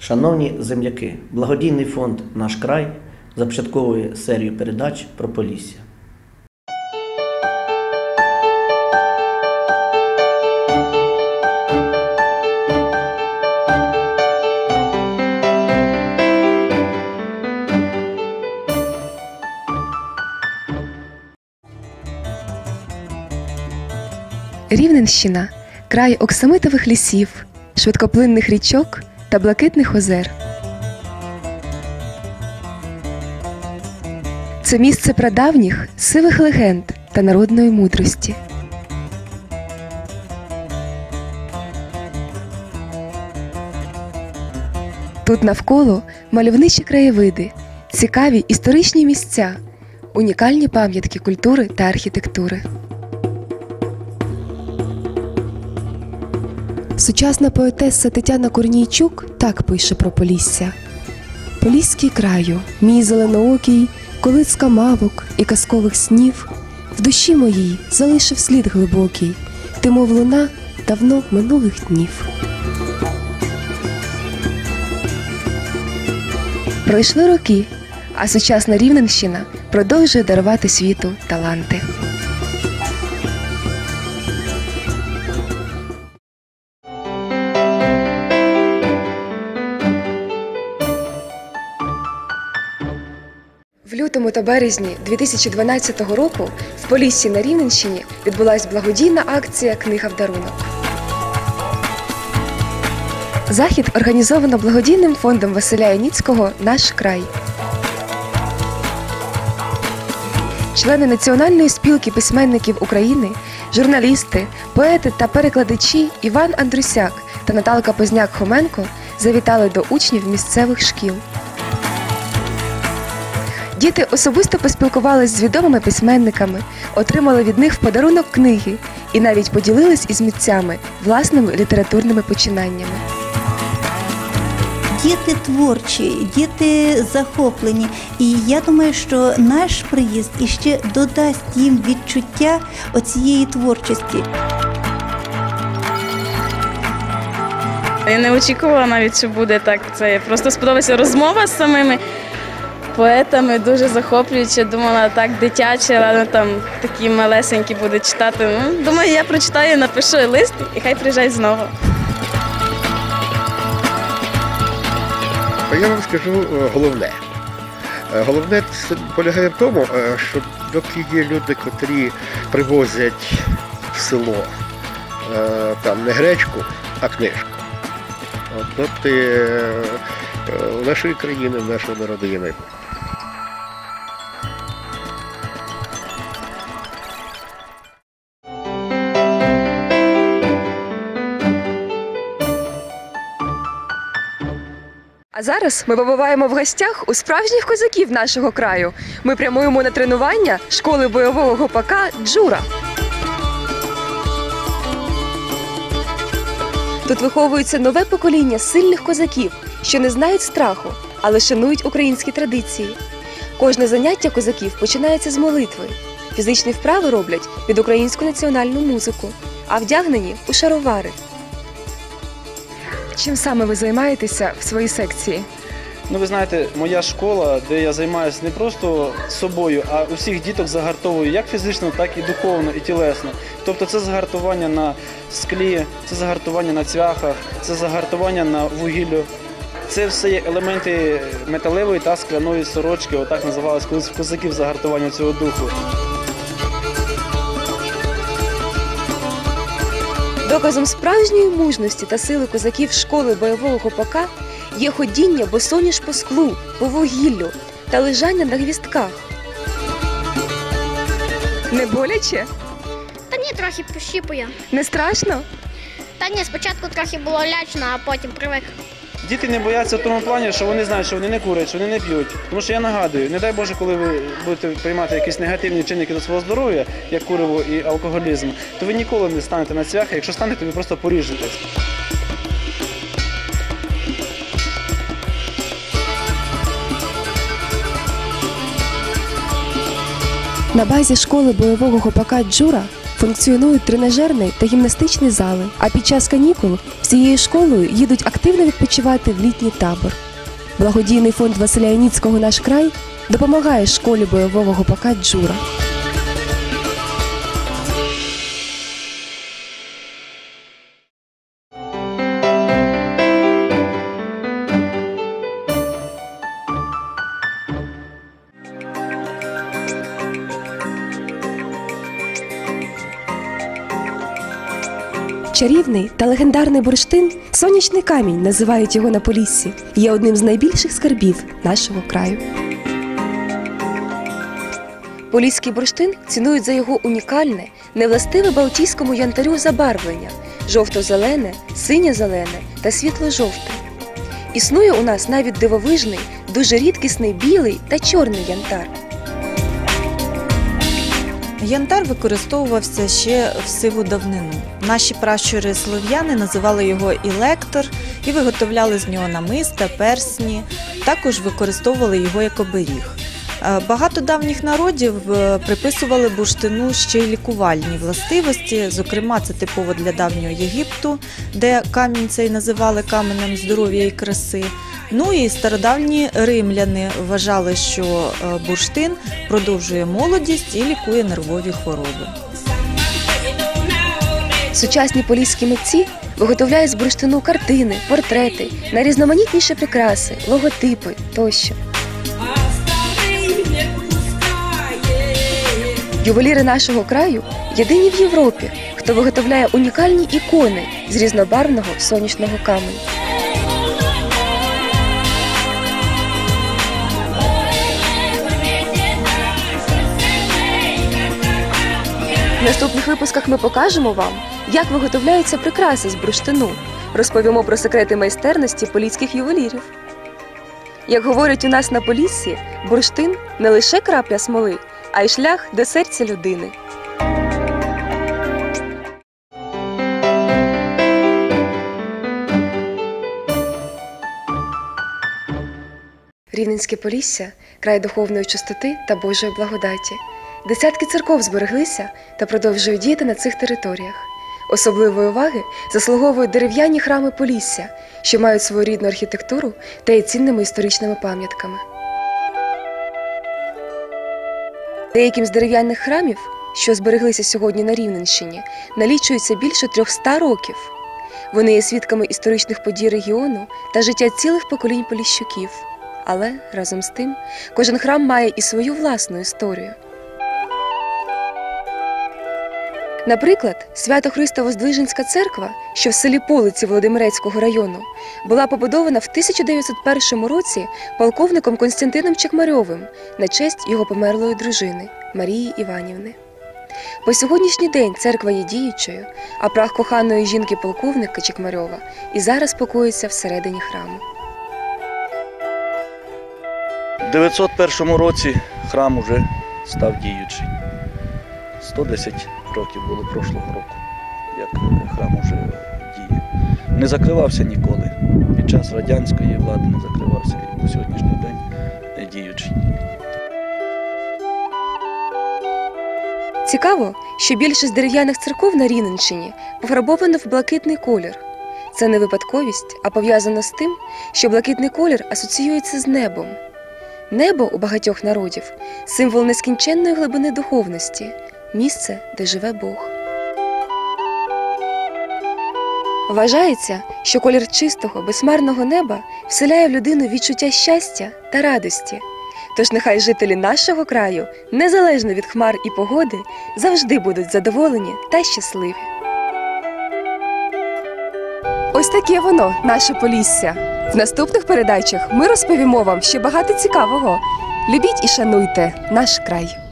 Шановні земляки, благодійний фонд Наш край започатковує серію передач про Полісся. Рівненщина край оксамитових лісів, швидкоплинних річок та блакитних озер. Це місце прадавніх сивих легенд та народної мудрості. Тут навколо мальовничі краєвиди, цікаві історичні місця, унікальні пам'ятки культури та архітектури. Сучасна поетеса Тетяна Корнійчук так пише про Полісся. Поліський краю, мій зеленоокий, колицька мавок і казкових снів, в душі моїй залишив слід глибокий, ти, мов луна давно минулих днів. Пройшли роки, а сучасна Рівненщина продовжує дарувати світу таланти. Лютому та березні 2012 року в Поліссі на Рівненщині відбулась благодійна акція Книга в дарунок. Захід організовано благодійним фондом Василя Яніцького Наш край. Члени Національної спілки письменників України, журналісти, поети та перекладачі Іван Андрусяк та Наталка Позняк-Хоменко завітали до учнів місцевих шкіл. Діти особисто поспілкувалися з відомими письменниками, отримали від них в подарунок книги і навіть поділились із митцями власними літературними починаннями. Діти творчі, діти захоплені. І я думаю, що наш приїзд іще додасть їм відчуття оцієї творчості. Я не очікувала навіть, що буде так. Це просто сподобалася розмова з самими поетами, дуже захоплююче. Думала, так дитяче, але там такі малесенькі будуть читати. Ну, думаю, я прочитаю, напишу лист і хай приїжджають знову. Я вам скажу е, головне. Е, Головне полягає в тому, е, що доки є люди, котрі привозять в село там не гречку, а книжку. От, доти нашої країни, в нашого А зараз ми побуваємо в гостях у справжніх козаків нашого краю. Ми прямуємо на тренування школи бойового гопака Джура. Тут виховується нове покоління сильних козаків, що не знають страху, але шанують українські традиції. Кожне заняття козаків починається з молитви. Фізичні вправи роблять під українську національну музику, а вдягнені у шаровари. Чим саме ви займаєтеся в своїй секції? Ну, ви знаєте, моя школа, де я займаюся не просто собою, а усіх діток загартовую як фізично, так і духовно, і тілесно. Тобто це загартування на склі, це загартування на цвяхах, це загартування на вугіллю. Це все є елементи металевої та скляної сорочки, отак називалось колись козаків загартування цього духу. Доказом справжньої мужності та сили козаків школи бойового гопака є ходіння босоніж по склу, по вугіллю та лежання на гвістках. Не боляче? Та ні, трохи пощіпує. Не страшно? Та ні, спочатку трохи було лячно, а потім привик. Діти не бояться в тому плані, що вони знають, що вони не курять, що вони не п'ють. Тому що я нагадую, не дай Боже, коли ви будете приймати якісь негативні чинники до свого здоров'я, як куриво і алкоголізм, то ви ніколи не станете на цвяхи. Якщо станете, ви просто поріжете. На базі школи бойового гопака Джура Функціонують тренажерний та гімнастичні зали, а під час канікул всією школою їдуть активно відпочивати в літній табор. Благодійний фонд Василя Яніцького наш край допомагає школі бойового пока Джура. Чарівний та легендарний бурштин сонячний камінь називають його на Поліссі. Є одним з найбільших скарбів нашого краю. Поліський бурштин цінують за його унікальне, невластиве балтійському янтарю забарвлення жовто-зелене, синє-зелене та світло-жовте. Існує у нас навіть дивовижний, дуже рідкісний білий та чорний янтар. Янтар використовувався ще в сиву давнину. Наші пращури слов'яни називали його і лектор і виготовляли з нього намиста, персні. Також використовували його як оберіг. Е, Багато давніх народів е, приписували бурштину ще й лікувальні властивості. Зокрема, це типово для давнього Єгипту, де камінь цей називали каменем здоров'я і краси. Ну і стародавні римляни вважали, що е, бурштин продовжує молодість і лікує нервові хвороби. Сучасні поліські митці виготовляють з бурштину картини, портрети, найрізноманітніші прикраси, логотипи тощо. Ювеліри нашого краю єдині в Європі, хто виготовляє унікальні ікони з різнобарвного сонячного каменю. В наступних випусках ми покажемо вам, як виготовляються прикраси з бурштину. Розповімо про секрети майстерності поліських ювелірів. Як говорять у нас на Поліссі, бурштин не лише крапля смоли, а й шлях до серця людини. Рівненське Полісся край духовної чистоти та Божої благодаті. Десятки церков збереглися та продовжують діяти на цих територіях. Особливої уваги заслуговують дерев'яні храми Полісся, що мають свою рідну архітектуру та є цінними історичними пам'ятками. Деяким з дерев'яних храмів, що збереглися сьогодні на Рівненщині, налічується більше 300 років. Вони є свідками історичних подій регіону та життя цілих поколінь поліщуків. Але разом з тим кожен храм має і свою власну історію. Наприклад, Свято-Христово-Здвиженська церква, що в селі Полиці Володимирецького району, була побудована в 1901 році полковником Константином Чекмарьовим на честь його померлої дружини Марії Іванівни. По сьогоднішній день церква є діючою, а прах коханої жінки полковника Чекмарьова і зараз покоїться всередині храму. У 901 році храм уже став діючий. 110 років було прошлого року, як храм уже діє. Не закривався ніколи. Під час радянської влади не закривався і по сьогоднішній день діючий. Цікаво, що більшість дерев'яних церков на Рівненщині пофарбовано в блакитний колір. Це не випадковість, а пов'язано з тим, що блакитний колір асоціюється з небом. Небо у багатьох народів символ нескінченної глибини духовності, місце, де живе Бог. Вважається, що колір чистого, безмарного неба вселяє в людину відчуття щастя та радості. Тож нехай жителі нашого краю, незалежно від хмар і погоди, завжди будуть задоволені та щасливі. Ось таке воно, наше Полісся. В наступних передачах ми розповімо вам ще багато цікавого. Любіть і шануйте наш край.